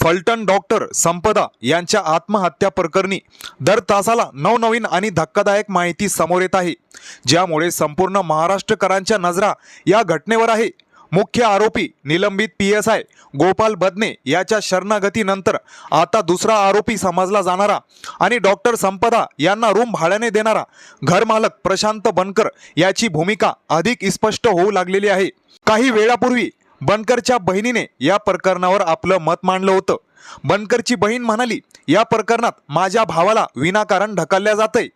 Phaltan doctor संपदा यांच्या आत्महत्या प्रकरणी दर तासाला नवनवीन आणि धक्कादायक माहिती समोर येत आहे. ज्यामुळे संपूर्ण महाराष्ट्रकरांच्या नजरा या घटनेवर आहे. मुख्य आरोपी निलंबित P S I Gopal Badne याच्या शरणागतीनंतर आता दुसरा आरोपी समजला जाणारा आणि डॉक्टर संपदा यांना रूम भाड्याने देणारा घरमालक प्रशांत बनकर याची भूमिका अधिक स्पष्ट होऊ लागलेली आहे. काही वेळापूर्वी बनकरच्या बहिणीने या प्रकरणावर आपलं मत मांडलं होतं. बनकरची बहीण म्हणाली या प्रकरणात माझ्या भावाला विनाकारण ढकलल्या जातंय.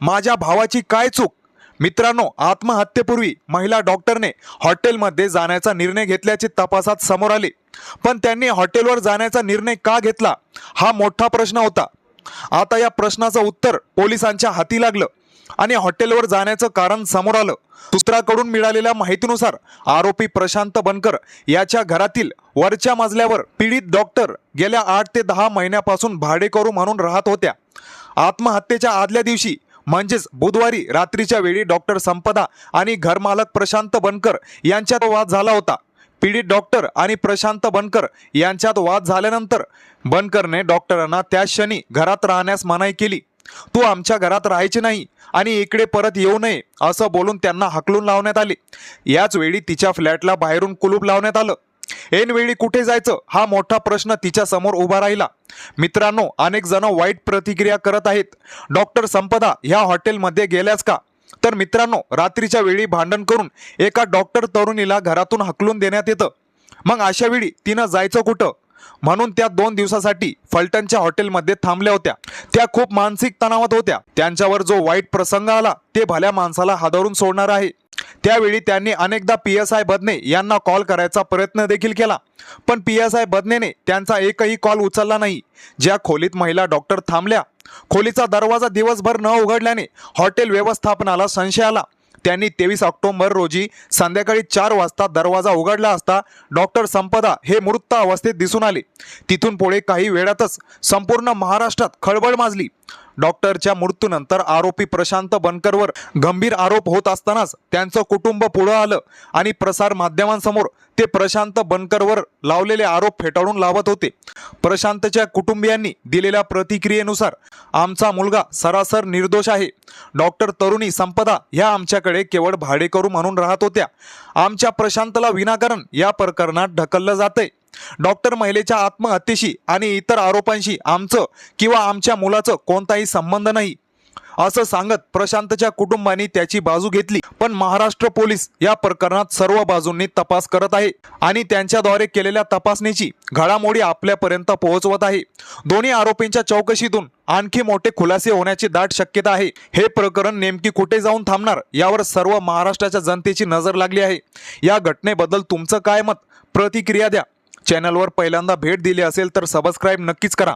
माझ्या भावाची काय चूक? मित्रांनो आत्महत्येपूर्वी महिला डॉक्टरने हॉटेलमध्ये जाण्याचा निर्णय घेतल्याचे तपासात समोर आले. पण त्यांनी हॉटेलवर जाण्याचा निर्णय का घेतला? हा मोठा प्रश्न होता. आता या प्रश्नाचं उत्तर पोलिसांच्या हाती लागलं. आणि हॉटेलवर जाण्याचं कारण समोर आलं. सूत्राकडून मिळालेल्या माहितीनुसार आरोपी प्रशांत बनकर याच्या घरातील वरच्या मजल्यावर पीडित डॉक्टर गेल्या आठ ते दहा महिन्यापासून भाडेकरू म्हणून राहत होत्या. आत्महत्येच्या आदल्या दिवशी म्हणजेच बुधवारी रात्रीच्या वेळी डॉक्टर संपदा आणि घरमालक प्रशांत बनकर यांच्यात वाद झाला होता. पीडित डॉक्टर आणि प्रशांत बनकर यांच्यात वाद झाल्यानंतर बनकरने डॉक्टरांना त्या क्षणी घरात राहण्यास मनाई केली. तू आमच्या घरात राहायची नाही आणि इकडे परत येऊ नये असं बोलून त्यांना हकलून लावण्यात आले. याच वेळी तिच्या फ्लॅटला बाहेरून कुलूप लावण्यात आलं. ऐनवेळी कुठे जायचं हा मोठा प्रश्न तिच्या समोर उभा राहिला. मित्रांनो अनेक जण वाईट प्रतिक्रिया करत आहेत. डॉक्टर संपदा ह्या हॉटेलमध्ये गेल्यास का? तर मित्रांनो रात्रीच्या वेळी भांडण करून एका डॉक्टर तरुणीला घरातून हकलून देण्यात येतं. मग अशा वेळी तिनं जायचं कुठं? म्हणून त्या दोन दिवसासाठी फलटणच्या हॉटेलमध्ये थांबल्या होत्या. त्या खूप मानसिक तणावात होत्या. त्यांच्यावर जो वाईट प्रसंग आला ते भल्या माणसाला हादरून सोडणार आहे. त्यावेळी त्यांनी अनेकदा पी एस आय बदने यांना कॉल करायचा प्रयत्न देखील केला. पण पी एस आय बदनेने त्यांचा एकही कॉल उचलला नाही. ज्या खोलीत महिला डॉक्टर थांबल्या खोलीचा दरवाजा दिवसभर न उघडल्याने हॉटेल व्यवस्थापनाला संशय आला. त्यांनी तेवीस ऑक्टोबर रोजी संध्याकाळी चार वाजता दरवाजा उघडला असता डॉक्टर संपदा हे मृत अवस्थेत दिसून आले. तिथून पुढे काही वेळातच संपूर्ण महाराष्ट्रात खळबळ माजली. डॉक्टरच्या मृत्यूनंतर आरोपी प्रशांत बनकरवर गंभीर आरोप होत असतानाच त्यांचं कुटुंब पुढं आलं आणि प्रसार माध्यमांसमोर ते प्रशांत बनकरवर लावलेले आरोप फेटाळून लावत होते. प्रशांतच्या कुटुंबियांनी दिलेल्या प्रतिक्रियेनुसार आमचा मुलगा सरासर निर्दोष आहे. डॉक्टर तरुणी संपदा ह्या आमच्याकडे केवळ भाडेकरू म्हणून राहत होत्या. आमच्या प्रशांतला विनाकारण या प्रकरणात ढकललं जातंय. डॉक्टर महिलेच्या आत्महत्येशी आणि इतर आरोपांशी आमचं किंवा आमच्या मुलाचं कोणताही संबंध नाही. असं सांगत प्रशांतच्या कुटुंबाने त्याची बाजू घेतली. पण महाराष्ट्र पोलीस या प्रकरणात सर्व बाजूंनी तपास करत आहे आणि त्यांच्याद्वारे केलेल्या तपासणीची घडामोडी आपल्यापर्यंत पोहोचवत आहे. दोन्ही आरोपींच्या चौकशीतून आणखी मोठे खुलासे होण्याची दाट शक्यता आहे. हे प्रकरण नेमकी कुठे जाऊन थांबणार यावर सर्व महाराष्ट्राच्या जनतेची नजर लागली आहे. या घटनेबद्दल तुमचं काय मत? प्रतिक्रिया द्या. चॅनलवर पहिल्यांदा भेट दिली असेल तर सबस्क्राईब नक्कीच करा.